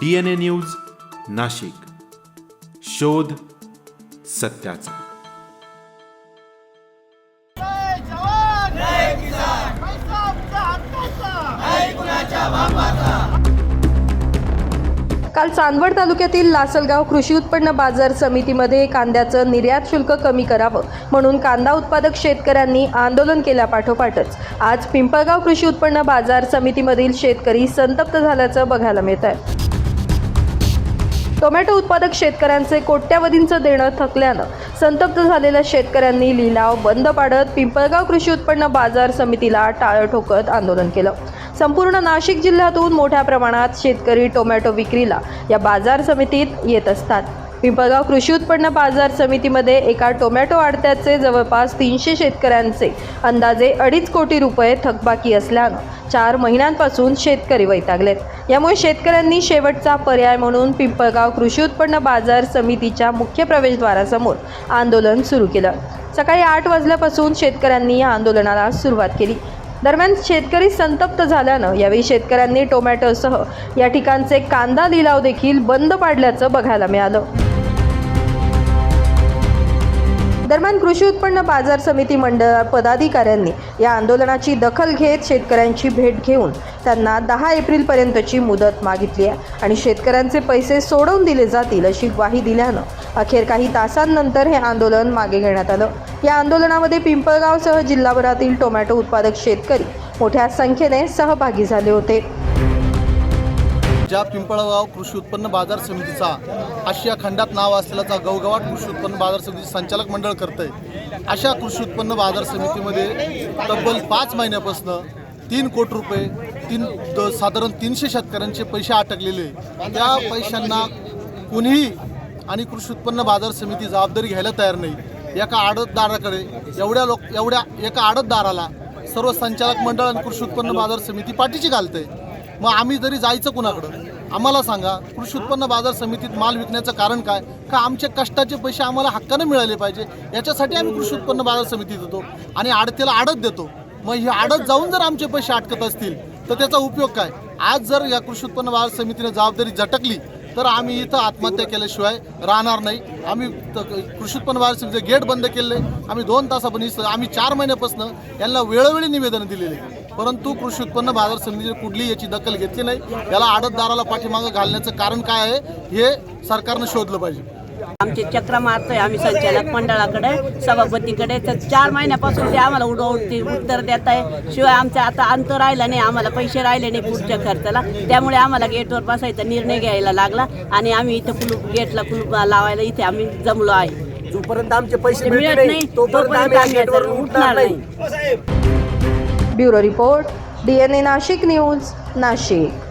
D N A news Nashik. शोध सत्याचा. काल चांदवड तालुक्यातील लासलगाव कृषी उत्पन्न बाजार समितीमध्ये कांद्याचं निर्यात शुल्क कमी करावं म्हणून कांदा उत्पादक शेतकऱ्यांनी आंदोलन केल्यापाठोपाठच आज पिंपळगाव कृषी उत्पन्न बाजार समितीमधील शेतकरी संतप्त झाल्याचं बघायला मिळत आहे टोमॅटो उत्पादक शेतकऱ्यांचे कोट्यावधींचं देणं थकल्यानं संतप्त झालेल्या शेतकऱ्यांनी लिलाव बंद पाडत पिंपळगाव कृषी उत्पन्न बाजार समितीला टाळं ठोकत आंदोलन केलं. संपूर्ण नाशिक जिल्ह्यातून मोठ्या प्रमाणात शेतकरी टोमॅटो विक्रीला या बाजार समितीत येत असतात. पिंपळगाव कृषी उत्पन्न बाजार समितीमध्ये एका टोमॅटो आडत्याचे जवळपास तीनशे शेतकऱ्यांचे अंदाजे अडीच कोटी रुपये थकबाकी असल्यानं चार महिन्यांपासून शेतकरी वैतागलेत. यामुळे शेतकऱ्यांनी शेवटचा पर्याय म्हणून पिंपळगाव कृषी उत्पन्न बाजार समितीच्या मुख्य प्रवेशद्वारासमोर आंदोलन सुरू केलं. सकाळी आठ वाजल्यापासून शेतकऱ्यांनी या आंदोलनाला सुरुवात केली. दरम्यान शेतकरी संतप्त झाल्यानं यावेळी शेतकऱ्यांनी टोमॅटोसह या ठिकाणचे कांदा लिलाव देखील बंद पाडल्याचं बघायला मिळालं. दरम्यान कृषी उत्पन्न बाजार समिती मंडळ पदाधिकाऱ्यांनी या आंदोलनाची दखल घेत शेतकऱ्यांची भेट घेऊन त्यांना दहा एप्रिलपर्यंतची मुदत मागितली आहे आणि शेतकऱ्यांचे पैसे सोडवून दिले जातील अशी ग्वाही दिल्यानं अखेर काही तासांनंतर हे आंदोलन मागे घेण्यात आलं. या आंदोलनामध्ये पिंपळगावसह जिल्हाभरातील टोमॅटो उत्पादक शेतकरी मोठ्या संख्येने सहभागी झाले होते. ज्या पिंपळगाव कृषी उत्पन्न बाजार समितीचा आशिया खंडात नाव असलेलाचा गवगवाट कृषी उत्पन्न बाजार समिती संचालक मंडळ करत आहे अशा कृषी उत्पन्न बाजार समितीमध्ये तब्बल पाच महिन्यापासून तीन कोटी रुपये तीन द- साधारण तीनशे शेतकऱ्यांचे पैसे अटकलेले आहे. त्या पैशांना कुणीही आणि कृषी उत्पन्न बाजार समिती जबाबदारी घ्यायला तयार नाही एका आडतदाराकडे एवढ्या लोक एवढ्या एका आडतदाराला सर्व संचालक मंडळ आणि कृषी उत्पन्न बाजार समिती पाठीची घालते मग आम्ही जरी जायचं कुणाकडं आम्हाला सांगा कृषी उत्पन्न बाजार समितीत माल विकण्याचं कारण काय? का आमचे कष्टाचे पैसे आम्हाला हक्काने मिळाले पाहिजे? याच्यासाठी आम्ही कृषी उत्पन्न बाजार समितीत येतो आणि आडतीला आडत देतो. मग ही आडत जाऊन जर आमचे पैसे अटकत असतील तर त्याचा उपयोग काय? आज जर या कृषी उत्पन्न बाजार समितीने जबाबदारी झटकली तर आम्ही इथं आत्महत्या केल्याशिवाय राहणार नाही. आम्ही कृषी उत्पन्न बाजार समितीचे गेट बंद केले. आम्ही दोन तासापर्यंत आम्ही चार महिन्यापासून यांना वेळोवेळी निवेदन दिलेले. परंतु कृषी उत्पन्न बाजार समितीने कुठलीही याची दखल घेतली नाही. याला आडतदाराला पाठीमागं घालण्याचं कारण काय आहे हे सरकारनं शोधलं पाहिजे. आमचे चक्र मारतोय आम्ही संचालक मंडळाकडे सभापतीकडे. तर चार महिन्यापासून ते आम्हाला उडवते उत्तर देत आहे. शिवाय आमचा आता अंत राहिला नाही आम्हाला पैसे राहिले नाही पुढच्या खर्चाला. त्यामुळे आम्हाला गेटवर बसायचा निर्णय घ्यायला लागला आणि आम्ही इथं कुलूप गेटला कुलूप लावायला इथे आम्ही जमलो आहे. जोपर्यंत आमचे पैसे मिळत नाही तोपर्यंत आम्ही उठणार नाही. नाही bureau report D N A Nashik news Nashik